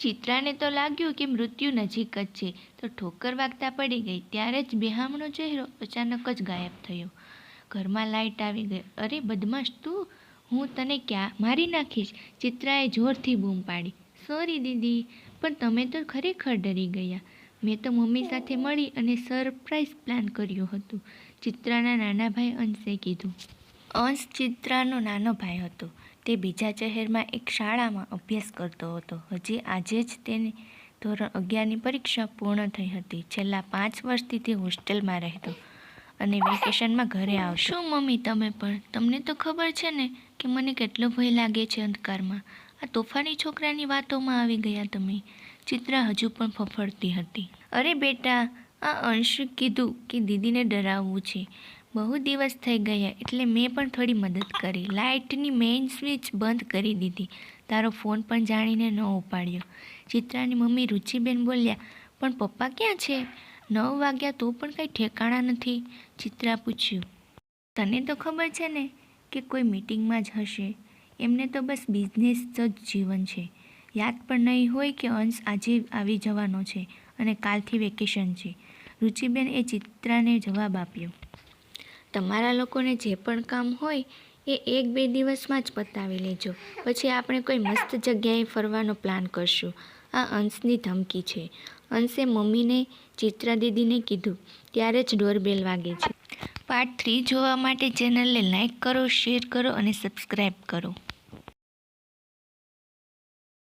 ચિત્રાને તો લાગ્યું કે મૃત્યુ નજીક જ છે. તો ઠોકર વાગતા પડી ગઈ. ત્યારે જ બેહામણો ચહેરો અચાનક જ ગાયબ થયો. ઘરમાં લાઇટ આવી ગઈ. અરે બદમાશ તું, હું તને ક્યાં મારી નાખીશ? ચિત્રાએ જોરથી બૂમ પાડી. સોરી દીદી, પણ તમે તો ખરેખર ડરી ગયા. મેં તો મમ્મી સાથે મળી અને સરપ્રાઈઝ પ્લાન કર્યું હતું. ચિત્રાના નાના ભાઈ અંશે કીધું. અંશ ચિત્રાનો નાનો ભાઈ હતો. તે બીજા શહેરમાં એક શાળામાં અભ્યાસ કરતો હતો. હજી આજે જ તેની ધોરણ અગિયારની પરીક્ષા પૂર્ણ થઈ હતી. છેલ્લા પાંચ વર્ષથી તે હોસ્ટેલમાં રહેતો અને વેકેશનમાં ઘરે આવશે શું મમ્મી તમે પણ? તમને તો ખબર છે ને કે મને કેટલો ભય લાગે છે અંધકારમાં. આ તોફાની છોકરાની વાતોમાં આવી ગયા તમે. ચિત્રા હજુ પણ ફફડતી હતી. અરે બેટા, આ અંશ કીધું કે દીદીને ડરાવવું છે. બહુ દિવસ થઈ ગયા એટલે મેં પણ થોડી મદદ કરી. લાઇટની મેઇન સ્વિચ બંધ કરી દીધી. તારો ફોન પણ જાણીને ન ઉપાડ્યો. ચિત્રાની મમ્મી રુચિબેન બોલ્યા, પણ પપ્પા ક્યાં છે? નવ વાગ્યા તો પણ કંઈ ઠેકાણા નથી. ચિત્રા પૂછ્યું, તને તો ખબર છે ને કે કોઈ મિટિંગમાં જ હશે? એમને તો બસ બિઝનેસ જ જીવન છે. યાદ પણ નહીં હોય કે અંશ આજે આવી જવાનો છે અને કાલથી વેકેશન છે. રુચિબેન એ ચિત્રાને જવાબ આપ્યો તમારા લોકોને જે પણ કામ હોય, એ એક બે દિવસમાં જ પતાવી લેજો. પછી આપણે કોઈ મસ્ત જગ્યાએ ફરવાનો પ્લાન કરશું. આ અંશની ધમકી છે. અંશે મમ્મીને, ચિત્રા દીદીને કીધું, ત્યારે જ ડોરબેલ વાગે છે. પાર્ટ થ્રી જોવા માટે ચેનલને લાઇક કરો, શેર કરો અને સબસ્ક્રાઈબ કરો.